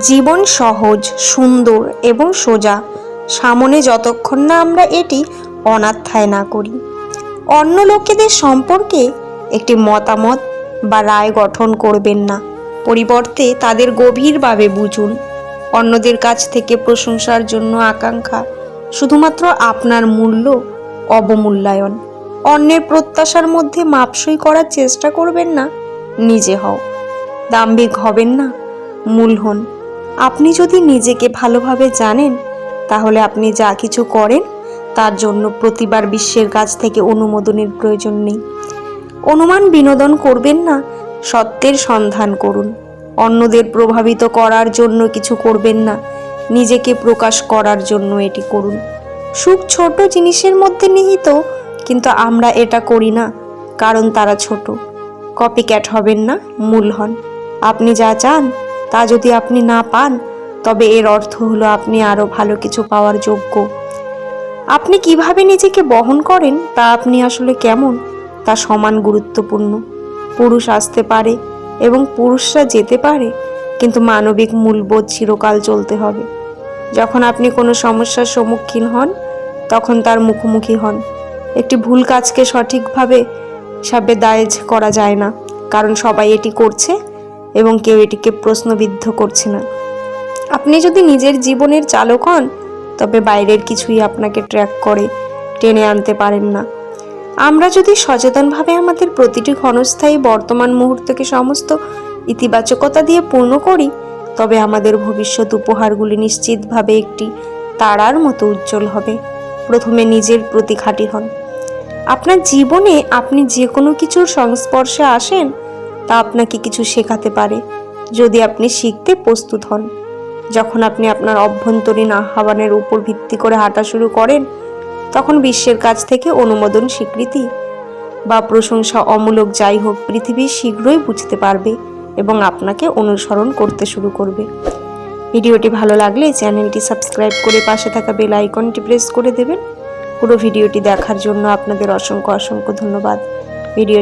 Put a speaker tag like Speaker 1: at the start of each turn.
Speaker 1: জীবন সহজ, সুন্দর এবং সোজা। সামনে যতক্ষণ না আমরা এটি অনাথায় না করি। অন্য লোকেদের সম্পর্কে একটি মতামত বা রায় গঠন করবেন না। পরিবর্তে তাদের গভীরভাবে বুঝুন। অন্যদের কাছ থেকে প্রশংসার জন্য আকাঙ্ক্ষা শুধুমাত্র আপনার মূল্য অবমূল্যায়ন। অন্যের প্রত্যাশার মধ্যে মাপসই করার চেষ্টা করবেন না, নিজে হও। দাম্ভিক হবেন না, মূল হন। আপনি যদি নিজেকে ভালোভাবে জানেন, তাহলে আপনি যা কিছু করেন, তার জন্য প্রতিবার বিশ্বের কাছ থেকে অনুমোদনের প্রয়োজন নেই। অনুমান বিনোদন করবেন না, সত্যের সন্ধান করুন। অন্যদের প্রভাবিত করার জন্য কিছু করবেন না, নিজেকে প্রকাশ করার জন্য এটি করুন। সুখ ছোট জিনিসের মধ্যে নিহিত, কিন্তু আমরা এটা করি না, কারণ তারা ছোট। কপি ক্যাট হবেন না, মূল হন। আপনি যা চান তা যদি আপনি না পান, তবে এর অর্থ হলো আপনি আরও ভালো কিছু পাওয়ার যোগ্য। আপনি কীভাবে নিজেকে বহন করেন, তা আপনি আসলে কেমন, তা সমান গুরুত্বপূর্ণ। পুরুষ আসতে পারে এবং পুরুষরা যেতে পারে, কিন্তু মানবিক মূলবোধ চিরকাল চলতে হবে। যখন আপনি কোনো সমস্যার সম্মুখীন হন, তখন তার মুখোমুখি হন। একটি ভুল কাজকে সঠিকভাবে হিসাবে দায়েজ করা যায় না, কারণ সবাই এটি করছে এবং কেউ এটিকে প্রশ্নবিদ্ধ করছে না। আপনি যদি নিজের জীবনের চালক হন, তবে বাইরের কিছুই আপনাকে ট্র্যাক করে, টেনে আনতে পারেন না। আমরা যদি সচেতনভাবে আমাদের প্রতিটি ক্ষণস্থায়ী বর্তমান মুহূর্তকে সমস্ত ইতিবাচকতা দিয়ে পূর্ণ করি, তবে আমাদের ভবিষ্যৎ উপহারগুলি নিশ্চিতভাবে একটি তারার মতো উজ্জ্বল হবে। প্রথমে নিজের প্রতি খাঁটি হন। আপনার জীবনে আপনি যে কোনো কিছুর সংস্পর্শে আসেন তা আপনাকে কিছু শেখাতে পারে, যদি আপনি শিখতে প্রস্তুত হন। যখন আপনি আপনার অভ্যন্তরীণ আহ্বানের উপর ভিত্তি করে হাঁটা শুরু করেন, তখন বিশ্বের কাছ থেকে অনুমোদন, স্বীকৃতি বা প্রশংসা অমূলক যাই হোক পৃথিবী শীঘ্রই বুঝতে পারবে এবং আপনাকে অনুসরণ করতে শুরু করবে। ভিডিওটি ভালো লাগলে চ্যানেলটি সাবস্ক্রাইব করে পাশে থাকা বেল আইকনটি প্রেস করে দেবেন। পুরো ভিডিওটি দেখার জন্য আপনাদের অসংখ্য অসংখ্য ধন্যবাদ। ভিডিও